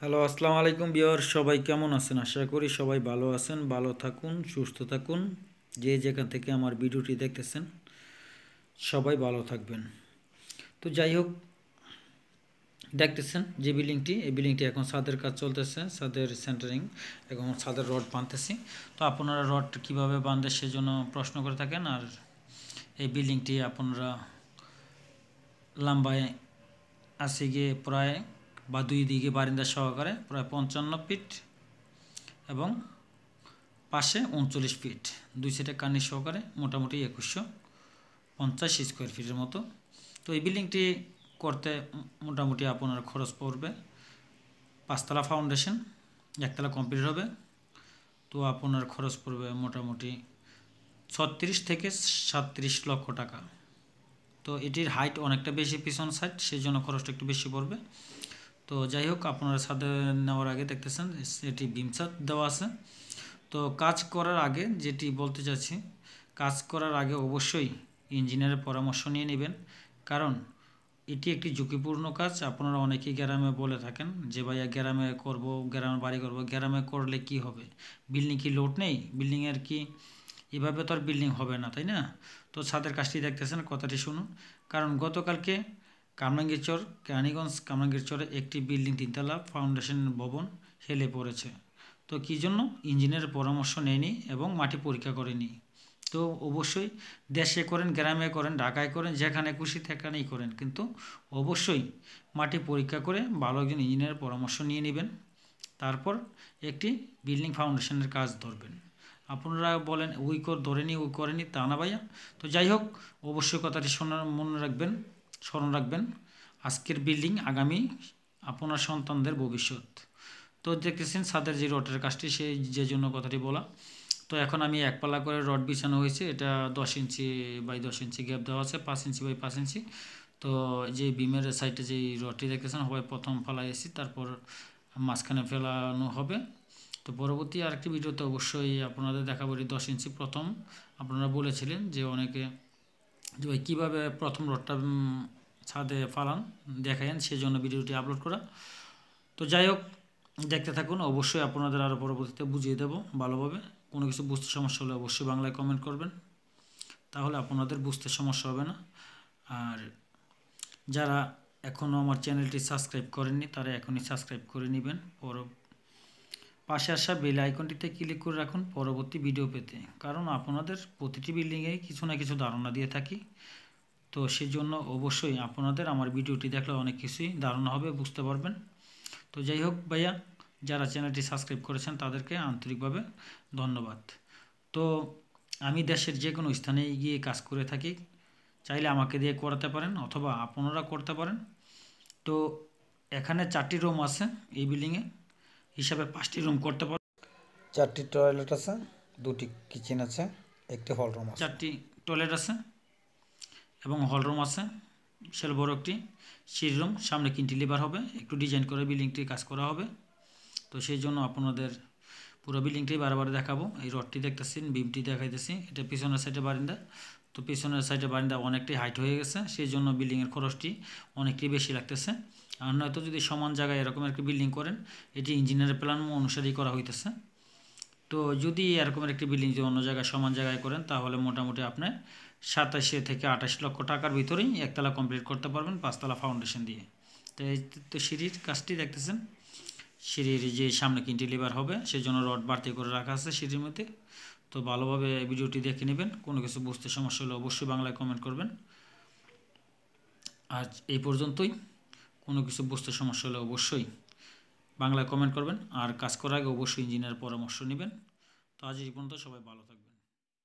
Hello, আসসালামু আলাইকুম বিয়ার সবাই কেমন আছেন? আশা করি সবাই ভালো আছেন, ভালো থাকুন, সুস্থ থাকুন। যে যেখান থেকে আমার ভিডিওটি দেখতেছেন, সবাই ভালো থাকবেন। তো যাই হোক, দেখতেছেন যে বিল্ডিংটি। এই বিল্ডিংটি এখন ছাদের কাজ চলতেছে, ছাদের সেন্টারিং এখন ছাদের রড বাঁধতেছি। তো আপনারা রড কীভাবে বাঁধে সেজন্য প্রশ্ন করে থাকেন, আর এই বিল্ডিংটি আপনারা লম্বায় আসে গিয়ে প্রায় বা দুই দিকে বারিন্দা সহকারে প্রায় পঞ্চান্ন ফিট এবং পাশে উনচল্লিশ ফিট। দুই সাইডে কানি সহকারে মোটামুটি একুশশো পঞ্চাশ স্কোয়ার ফিটের মতো। তো এই বিল্ডিংটি করতে মোটামুটি আপনার খরচ পড়বে পাঁচতলা ফাউন্ডেশন একতলা কমপ্লিট হবে। তো আপনার খরচ পড়বে মোটামুটি ছত্রিশ থেকে সাতত্রিশ লক্ষ টাকা। তো এটির হাইট অনেকটা বেশি, পিছন সাইড সেই জন্য খরচটা একটু বেশি পড়বে। তো যাই হোক আপনারা ছাদে নেওয়ার আগে দেখতেছেন এটি বিম ছাদ দেওয়া আছে। তো কাজ করার আগে যেটি বলতে চাচ্ছি, কাজ করার আগে অবশ্যই ইঞ্জিনিয়ারের পরামর্শ নিয়ে নেবেন। কারণ এটি একটি ঝুঁকিপূর্ণ কাজ। আপনারা অনেকেই গ্রামে বলে থাকেন যে, ভাইয়া, গ্রামে করব, গ্রামে বাড়ি করব, গ্রামে করলে কি হবে? বিল্ডিং কি লোড নেই? বিল্ডিংয়ের কি এভাবে তো আর বিল্ডিং হবে না, তাই না? তো ছাদের কাজটি দেখতেছেন, কথাটি শুনুন। কারণ গতকালকে কামরাঙ্গীর চর কেরানীগঞ্জ কামরাঙ্গীর চরে একটি বিল্ডিং তিনতলা ফাউন্ডেশন ভবন হেলে পড়েছে। তো কী জন্য? ইঞ্জিনিয়ারের পরামর্শ নেয়নি এবং মাটি পরীক্ষা করেনি। তো অবশ্যই দেশে করেন, গ্রামে করেন, ঢাকায় করেন, যেখানে খুশি সেখানেই করেন। কিন্তু অবশ্যই মাটি পরীক্ষা করে ভালো একজন ইঞ্জিনিয়ারের পরামর্শ নিয়ে নেবেন। তারপর একটি বিল্ডিং ফাউন্ডেশনের কাজ ধরবেন। আপনারা বলেন উই কর ধরেনি, ওই করেনি, তা না ভাইয়া। তো যাই হোক, অবশ্যই কথাটি শোনার মনে রাখবেন। স্মরণ রাখবেন, আজকের বিল্ডিং আগামী আপনার সন্তানদের ভবিষ্যৎ। তো দেখতেছেন ছাদের যে রডের কাজটি সেই যে জন্য কথাটি বলা। তো এখন আমি এক পাল্লা করে রড বিছানো হয়েছে, এটা দশ ইঞ্চি বাই দশ ইঞ্চি গ্যাপ দেওয়া আছে, পাঁচ ইঞ্চি বাই পাঁচ ইঞ্চি। তো যে বিমের সাইডে যে রডটি দেখতেছেন হয় প্রথম ফেলাইছি তারপর মাঝখানে ফেলানো হবে। তো পরবর্তী আরেকটি ভিডিওতে অবশ্যই আপনাদের দেখাবো দশ ইঞ্চি প্রথম। আপনারা বলেছিলেন যে অনেকে যে কীভাবে প্রথম রডটা ছাদে ফালান দেখায়েন সেই জন্য ভিডিওটি আপলোড করা। তো যাই হোক, দেখতে থাকুন, অবশ্যই আপনাদের আরও পরবর্তীতে বুঝিয়ে দেবো ভালোভাবে। কোনো কিছু বুঝতে সমস্যা হলে অবশ্যই বাংলায় কমেন্ট করবেন। তাহলে আপনাদের বুঝতে সমস্যা হবে না। আর যারা এখনও আমার চ্যানেলটি সাবস্ক্রাইব করেননি, তারা এখনই সাবস্ক্রাইব করে নেবেন। পর পাশে আসা বেল আইকনটিতে ক্লিক করে রাখুন পরবর্তী ভিডিও পেতে। কারণ আপনাদের প্রতিটি বিল্ডিংয়ে কিছু না কিছু ধারণা দিয়ে থাকি। তো সেই জন্য অবশ্যই আপনাদের আমার ভিডিওটি দেখলে অনেক কিছুই ধারণা হবে বুঝতে পারবেন। তো যাই হোক ভাইয়া যারা চ্যানেলটি সাবস্ক্রাইব করেছেন তাদেরকে আন্তরিকভাবে ধন্যবাদ। তো আমি দেশের যে কোনো স্থানে গিয়ে কাজ করে থাকি চাইলে আমাকে দিয়ে করাতে পারেন অথবা আপনারা করতে পারেন। তো এখানে চারটি রুম আছে এই বিল্ডিংয়ে হিসাবে পাঁচটি রুম করতে পারেন চারটি টয়লেট আছে দুটি কিচেন আছে একটি হল রুম আছে। চারটি টয়লেট আছে এবং হল রুম আছে। বিশাল বড় একটি সিঁড়ি রুম সামনে কিন্টিলিভার হবে। একটু ডিজাইন করে বিল্ডিংটি কাজ করা হবে। তো সেই জন্য আপনাদের পুরো বিল্ডিংটি বারবার দেখাবো। এই রডটি দেখতেছেন বিমটি দেখাইতেছি। এটা পিছনের সাইডে বারিন্দা। তো পিছনের সাইডে বারিন্দা অনেকটাই হাইট হয়ে গেছে। সেই জন্য বিল্ডিংয়ের খরচটি অনেকটাই বেশি লাগতেছে। আর নয়তো যদি সমান জায়গায় এরকম একটি বিল্ডিং করেন, এটি ইঞ্জিনিয়ারের প্ল্যান অনুসারেই করা হইতেছে। তো যদি এরকমের একটি বিল্ডিং যদি অন্য জায়গায় সমান জায়গায় করেন, তাহলে মোটামুটি আপনি সাতাশে থেকে আঠাশ লক্ষ টাকার ভিতরেই একতলা কমপ্লিট করতে পারবেন, পাঁচতলা ফাউন্ডেশন দিয়ে। তো এই তো সিঁড়ির কাজটি দেখতেছেন। সিঁড়ির যে সামনে কিন্টিলিভার হবে সেই জন্য রড বাড়তি করে রাখা আছে সিঁড়ির মধ্যে। তো ভালোভাবে এই ভিডিওটি দেখে নেবেন, কোনো কিছু বুঝতে সমস্যা হলে অবশ্যই বাংলায় কমেন্ট করবেন। আজ এই পর্যন্তই। কোনো কিছু বুঝতে সমস্যা হলে অবশ্যই বাংলায় কমেন্ট করবেন। আর কাজ করার আগে অবশ্যই ইঞ্জিনিয়ার পরামর্শ নেবেন। তো আজ এই পর্যন্ত সবাই ভালো থাকবেন।